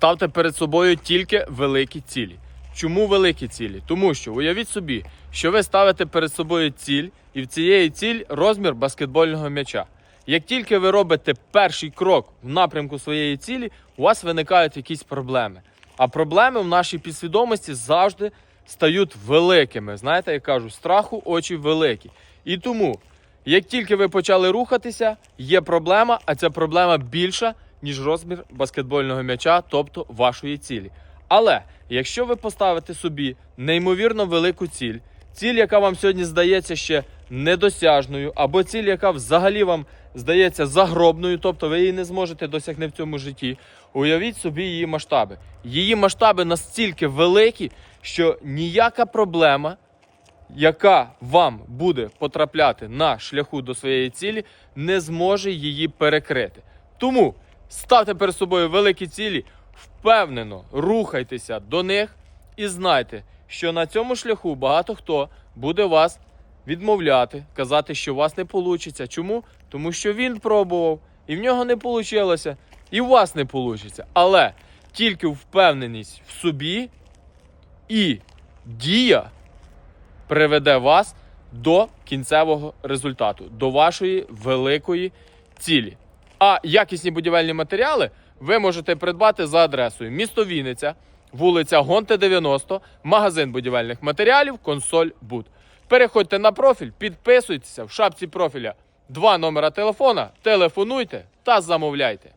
Ставте перед собою тільки великі цілі. Чому великі цілі? Тому що уявіть собі, що ви ставите перед собою ціль, і в цієї ціль розмір баскетбольного м'яча. Як тільки ви робите перший крок в напрямку своєї цілі, у вас виникають якісь проблеми. А проблеми в нашій підсвідомості завжди стають великими. Знаєте, я кажу, страху очі великі. І тому, як тільки ви почали рухатися, є проблема, а ця проблема більша, ніж розмір баскетбольного м'яча, тобто вашої цілі. Але якщо ви поставите собі неймовірно велику ціль, ціль, яка вам сьогодні здається ще недосяжною, або ціль, яка взагалі вам здається загробною, тобто ви її не зможете досягти в цьому житті, уявіть собі її масштаби. Її масштаби настільки великі, що ніяка проблема, яка вам буде потрапляти на шляху до своєї цілі, не зможе її перекрити. Тому ставте перед собою великі цілі, впевнено рухайтеся до них і знайте, що на цьому шляху багато хто буде вас відмовляти, казати, що у вас не вийде. Чому? Тому що він пробував, і в нього не вийшло, і у вас не вийде. Але тільки впевненість в собі і дія приведе вас до кінцевого результату, до вашої великої цілі. А якісні будівельні матеріали ви можете придбати за адресою місто Вінниця, вулиця Гонте 90, магазин будівельних матеріалів, консоль Буд. Переходьте на профіль, підписуйтеся в шапці профіля. Два номера телефона, телефонуйте та замовляйте.